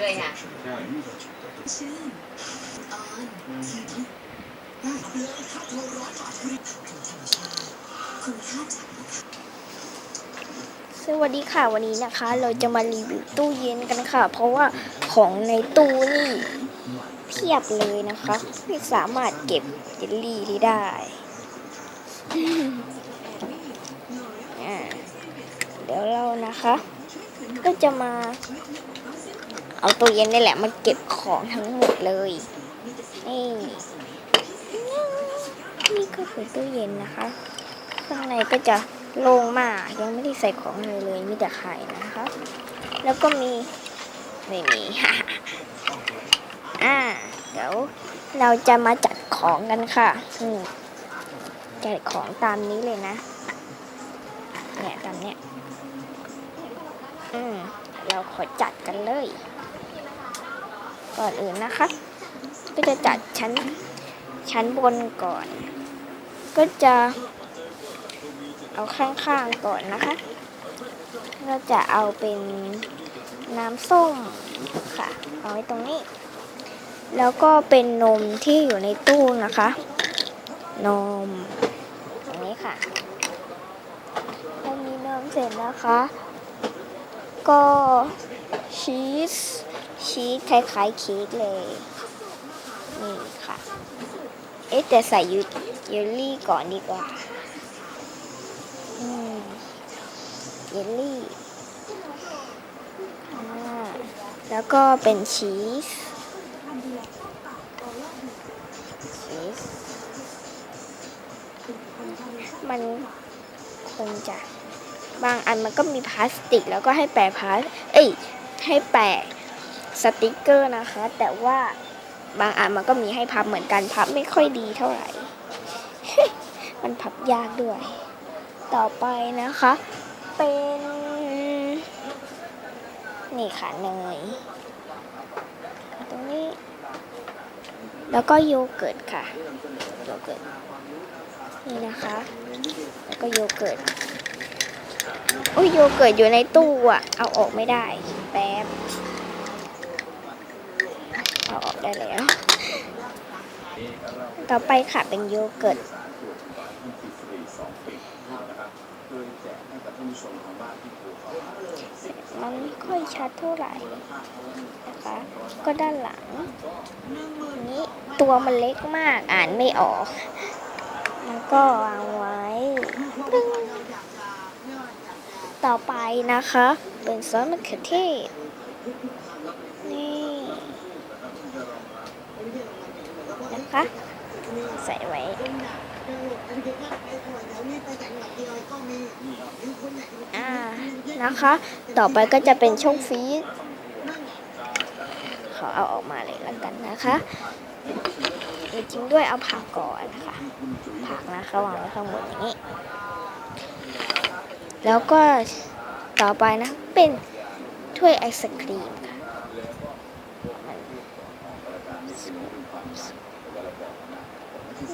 ด้วยค่ะใช่ชื่อออนทีนี้รับเลยค่าโทรร้อยบาทฟรีเป็นธรรมชาติคุณค่าจากสวัสดีค่ะวันนี้นะคะ เราจะมารีวิวตู้เย็นกันค่ะ เพราะว่าของในตู้นี่เพียบเลยนะคะ ไม่สามารถเก็บเยลลี่ที่ได้ อ่าเดี๋ยวเรา นะคะ ก็จะมา เอาตู้เย็นนี่แหละมาเก็บของทั้งหมดเลย นี่นี่ก็คือตู้เย็นนะคะข้างในก็จะโล่งมากยังไม่ได้ใส่ของเลยเลยมีแต่ไข่นะคะ แล้วก็มีไม่มีอ่าเดี๋ยวเราจะมาจัดของกันค่ะจัดของตามนี้เลยนะ ขอจัดกันเลย ก่อนอื่นนะคะ ก็จะจัดชั้น ชั้นบนก่อน ก็จะเอาข้างๆก่อนนะคะเราจะเอาเป็นน้ำส้มค่ะ เอาไว้ตรงนี้ แล้วก็เป็นนมที่อยู่ในตู้นะคะ นม ตรงนี้ค่ะพอมีนมเสร็จนะคะ ก็ชีสชีสคล้ายๆเค้กเลย นี่ค่ะ เอ๊ะแต่ใส่ยูเยลลี่ก่อนดีกว่าอืมเยลลี่ แล้วก็เป็นชีสชีส มันคงจะ บางอันมันก็มีพลาสติก แล้วก็ให้แปะพลาสเอ้ยให้แปะสติกเกอร์นะคะ แต่ว่าบางอันมันก็มีให้พับเหมือนกันพับไม่ค่อยดีเท่าไหร่ มันพับยากด้วย ต่อไปนะคะ เป็นนี่ค่ะเนยตรงนี้ แล้วก็โยเกิร์ตค่ะโยเกิร์ตนี่นะคะ แล้วก็โยเกิร์ต อุ้ยโยเกิร์ตอยู่ในตู้อะ เอาออกไม่ได้แป๊บ เอาออกได้แล้ว ต่อไปค่ะเป็นโยเกิร์ตมันไม่ค่อยชัดเท่าไหร่นะคะ ก็ด้านหลัง นี้ตัวมันเล็กมากอ่านไม่ออก แล้วก็วางไว้ปึ้ง ต่อไปนะคะ เป็นซอสมะเขือเทศนี่นะคะ ใส่ไว้อ่านะคะ ต่อไปก็จะเป็นช่องฟรีซขอเอาออกมาเลยแล้วกันนะคะจริงด้วยเอาผักก่อนนะคะผักนะคะวางไว้ข้างบนอย่างนี้ แล้วก็ต่อไปนะเป็นถ้วยไอศครีมค่ะ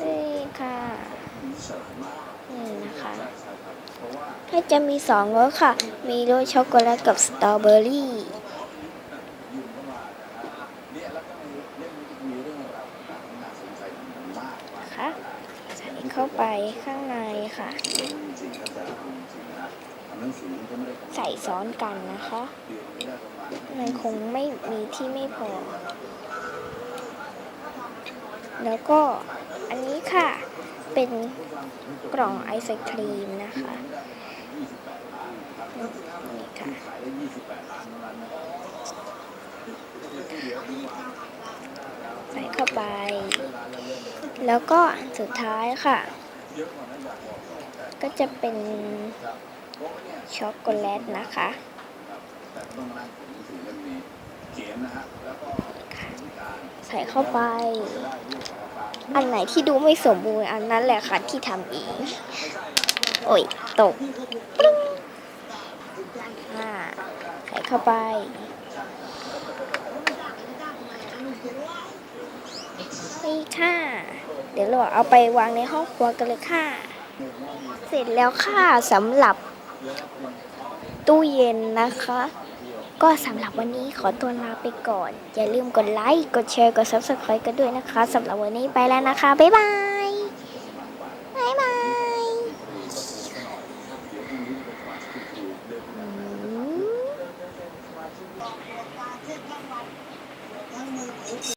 นี่ค่ะนี่นะคะก็จะมีสองรสค่ะ มีรสช็อกโกแลตกับสตรอเบอรี่ค่ะ เข้าไปข้างในค่ะ ใส่ซ้อนกันนะคะ มันคงไม่มีที่ไม่พอ แล้วก็อันนี้ค่ะ เป็นกล่องไอศครีมนะคะนี่ค่ะใส่เข้าไป แล้วก็อันสุดท้ายค่ะ ก็จะเป็นช็อกโกแลตนะคะใส่เข้าไป อันไหนที่ดูไม่สมบูรณ์อันนั้นแหละค่ะที่ทำเอง โอ้ย ตกปึ้งอ่าใส่เข้าไป นี่ค่ะ ดี๋ยวเราเอาไปวางในห้องครัวกันเลยค่ะ เสร็จแล้วค่ะสำหรับตู้เย็นนะคะ ก็สำหรับวันนี้ขอตัวลาไปก่อน อย่าลืมกดไลค์ กดแชร์ กด subscribe กันด้วยนะคะสำหรับวันนี้ไปแล้วนะคะ บ๊ายบาย